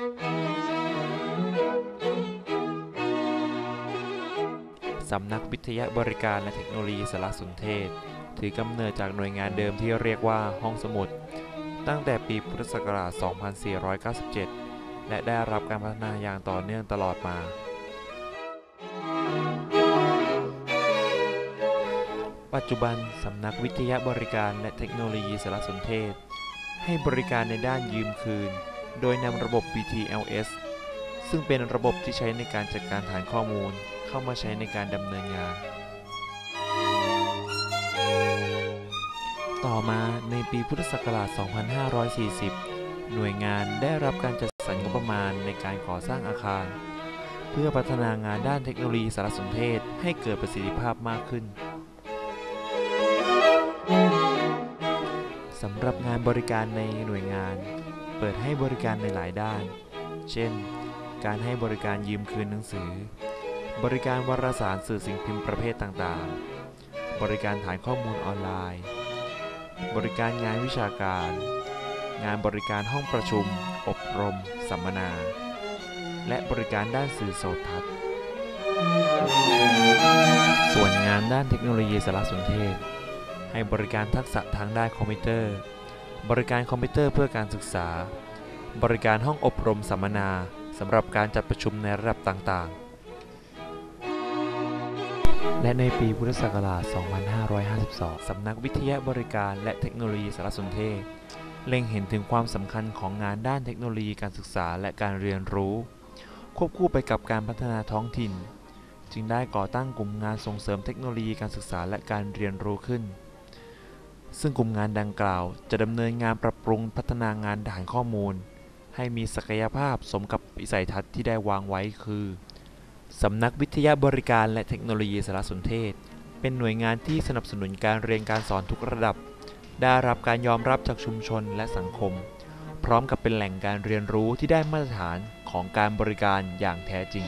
สำนักวิทยาบริการและเทคโนโลยีสารสนเทศ ถือกำเนิดจากหน่วยงานเดิมที่เรียกว่าห้องสมุด ตั้งแต่ปีพุทธศักราช 2497 และได้รับการพัฒนาอย่างต่อเนื่องตลอดมา ปัจจุบันสำนักวิทยาบริการและเทคโนโลยีสารสนเทศ ให้บริการในด้านยืมคืน โดยนำระบบ BTLS ซึ่งเป็นระบบที่ใช้ในการจัดการฐานข้อมูลเข้ามาใช้ในการดำเนินงาน ต่อมาในปีพุทธศักราช 2540 หน่วยงานได้รับการจัดสรรงบประมาณในการก่อสร้างอาคาร เพื่อพัฒนางานด้านเทคโนโลยีสารสนเทศให้เกิดประสิทธิภาพมากขึ้นสำหรับงานบริการในหน่วยงาน เปิดให้บริการในหลายด้าน เช่น การให้บริการยืมคืนหนังสือ บริการวารสารสื่อสิ่งพิมพ์ประเภทต่างๆ บริการฐานข้อมูลออนไลน์ บริการงานวิชาการ งานบริการห้องประชุม อบรม สัมมนา และบริการด้านสื่อโสตทัศน์ ส่วนงานด้านเทคโนโลยีสารสนเทศ ให้บริการทักษะทางด้านคอมพิวเตอร์ บริการคอมพิวเตอร์เพื่อการศึกษา บริการห้องอบรมสัมมนาสำหรับการจัดประชุมในระดับต่างๆ และในปีพุทธศักราช 2552 สำนักวิทยาบริการและเทคโนโลยีสารสนเทศ เล็งเห็นถึงความสำคัญของงานด้านเทคโนโลยีการศึกษาและการเรียนรู้ ควบคู่ไปกับการพัฒนาท้องถิ่น จึงได้ก่อตั้งกลุ่มงานส่งเสริมเทคโนโลยีการศึกษาและการเรียนรู้ขึ้น ซึ่งกลุ่มงานดังกล่าวจะดำเนินงานปรับปรุงพัฒนางานฐานข้อมูล ให้มีศักยภาพสมกับวิสัยทัศน์ที่ได้วางไว้คือสำนักวิทยาบริการและเทคโนโลยีสารสนเทศ เป็นหน่วยงานที่สนับสนุนการเรียนการสอนทุกระดับ ได้รับการยอมรับจากชุมชนและสังคม พร้อมกับเป็นแหล่งการเรียนรู้ที่ได้มาตรฐานของการบริการอย่างแท้จริง